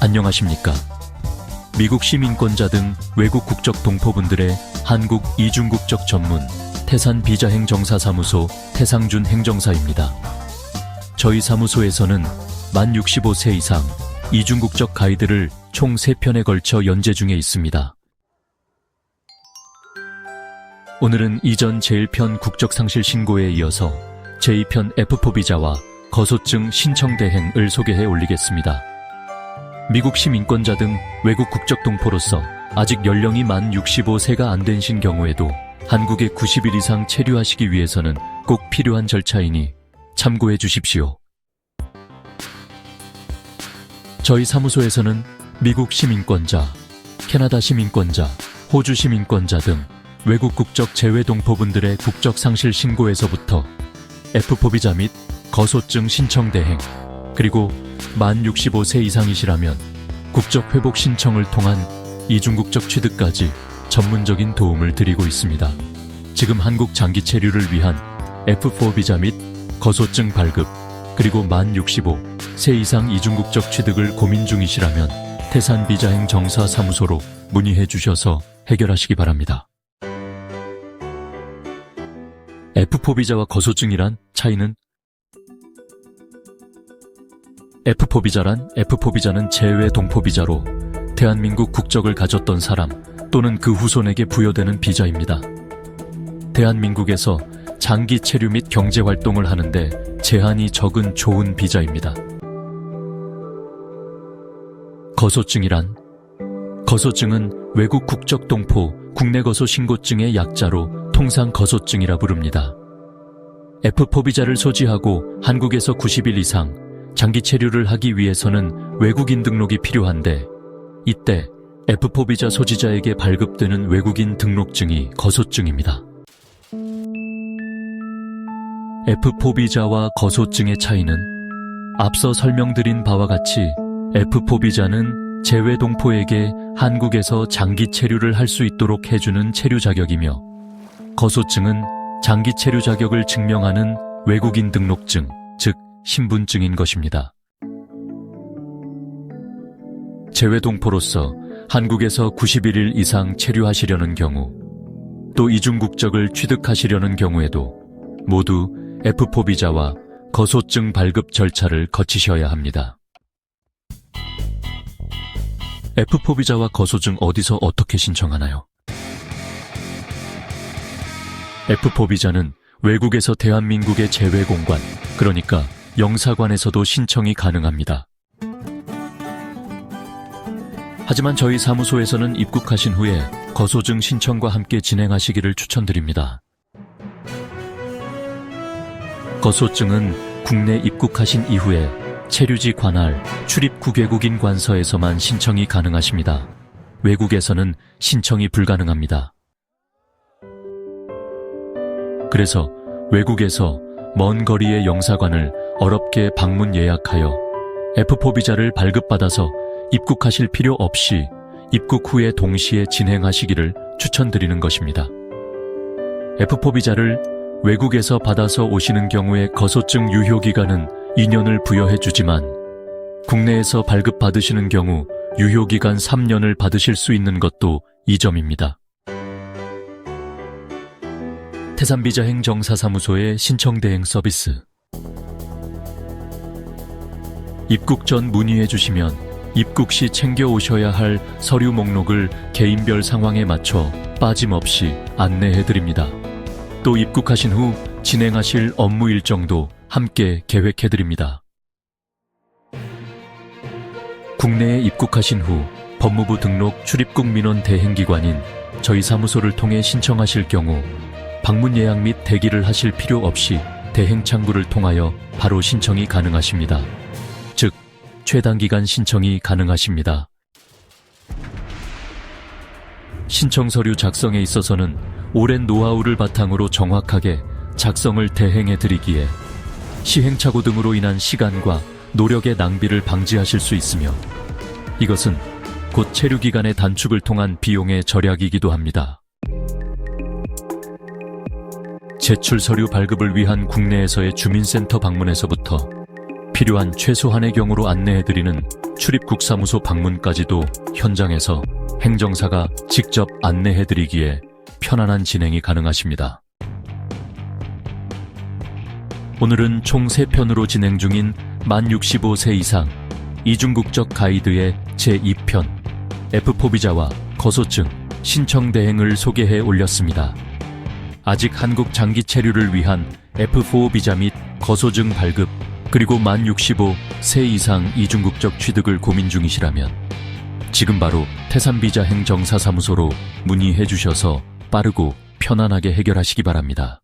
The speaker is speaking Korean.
안녕하십니까. 미국 시민권자 등 외국 국적 동포분들의 한국 이중국적 전문 태산 비자행 정사사무소 태상준 행정사입니다. 저희 사무소에서는 만 65세 이상 이중국적 가이드를 총 3편에 걸쳐 연재 중에 있습니다. 오늘은 이전 제1편 국적상실 신고에 이어서 제2편 F4 비자와 거소증 신청 대행을 소개해 올리겠습니다. 미국 시민권자 등 외국 국적 동포로서 아직 연령이 만 65세가 안 되신 경우에도 한국에 90일 이상 체류하시기 위해서는 꼭 필요한 절차이니 참고해 주십시오. 저희 사무소에서는 미국 시민권자, 캐나다 시민권자, 호주 시민권자 등 외국 국적 제외 동포분들의 국적 상실 신고에서부터 F4 비자 및 거소증 신청 대행, 그리고 만 65세 이상이시라면 국적 회복 신청을 통한 이중국적 취득까지 전문적인 도움을 드리고 있습니다. 지금 한국 장기 체류를 위한 F4 비자 및 거소증 발급, 그리고 만 65세 이상 이중국적 취득을 고민 중이시라면 태산 비자행 정사 사무소로 문의해 주셔서 해결하시기 바랍니다. F4 비자와 거소증이란 차이는 F4 비자란 F4 비자는 제외 동포 비자로 대한민국 국적을 가졌던 사람 또는 그 후손에게 부여되는 비자입니다. 대한민국에서 장기 체류 및 경제 활동을 하는데 제한이 적은 좋은 비자입니다. 거소증이란 거소증은 외국 국적 동포 국내 거소 신고증의 약자로 통상 거소증이라 부릅니다. F4 비자를 소지하고 한국에서 90일 이상 장기 체류를 하기 위해서는 외국인 등록이 필요한데 이때 F4 비자 소지자에게 발급되는 외국인 등록증이 거소증입니다. F4 비자와 거소증의 차이는 앞서 설명드린 바와 같이 F4 비자는 제외 동포에게 한국에서 장기 체류를 할 수 있도록 해주는 체류 자격이며 거소증은 장기 체류 자격을 증명하는 외국인 등록증, 즉 신분증인 것입니다. 제외 동포로서 한국에서 91일 이상 체류하시려는 경우 또 이중 국적을 취득하시려는 경우에도 모두 F4 비자와 거소증 발급 절차를 거치셔야 합니다. F4 비자와 거소증 어디서 어떻게 신청하나요? F4 비자는 외국에서 대한민국의 제외 공관, 그러니까 영사관에서도 신청이 가능합니다. 하지만 저희 사무소에서는 입국하신 후에 거소증 신청과 함께 진행하시기를 추천드립니다. 거소증은 국내 입국하신 이후에 체류지 관할 출입 국 외국인 관서에서만 신청이 가능하십니다. 외국에서는 신청이 불가능합니다. 그래서 외국에서 먼 거리의 영사관을 어렵게 방문 예약하여 F4 비자를 발급받아서 입국하실 필요 없이 입국 후에 동시에 진행하시기를 추천드리는 것입니다. F4 비자를 외국에서 받아서 오시는 경우에 거소증 유효기간은 2년을 부여해 주지만 국내에서 발급받으시는 경우 유효기간 3년을 받으실 수 있는 것도 이 점입니다. 태산비자 행정사사무소의 신청대행 서비스 입국 전 문의해 주시면 입국 시 챙겨 오셔야 할 서류 목록을 개인별 상황에 맞춰 빠짐없이 안내해 드립니다. 또 입국하신 후 진행하실 업무 일정도 함께 계획해 드립니다. 국내에 입국하신 후 법무부 등록 출입국 민원 대행기관인 저희 사무소를 통해 신청하실 경우 방문 예약 및 대기를 하실 필요 없이 대행 창구를 통하여 바로 신청이 가능하십니다. 즉, 최단 기간 신청이 가능하십니다. 신청 서류 작성에 있어서는 오랜 노하우를 바탕으로 정확하게 작성을 대행해 드리기에 시행착오 등으로 인한 시간과 노력의 낭비를 방지하실 수 있으며 이것은 곧 체류 기간의 단축을 통한 비용의 절약이기도 합니다. 제출 서류 발급을 위한 국내에서의 주민센터 방문에서부터 필요한 최소한의 경우로 안내해드리는 출입국사무소 방문까지도 현장에서 행정사가 직접 안내해드리기에 편안한 진행이 가능하십니다. 오늘은 총 3편으로 진행 중인 만 65세 이상 이중국적 가이드의 제2편 F4 비자와 거소증 신청 대행을 소개해 올렸습니다. 아직 한국 장기 체류를 위한 F4 비자 및 거소증 발급 그리고 만 65 세 이상 이중국적 취득을 고민 중이시라면 지금 바로 태산비자 행정사사무소로 문의해 주셔서 빠르고 편안하게 해결하시기 바랍니다.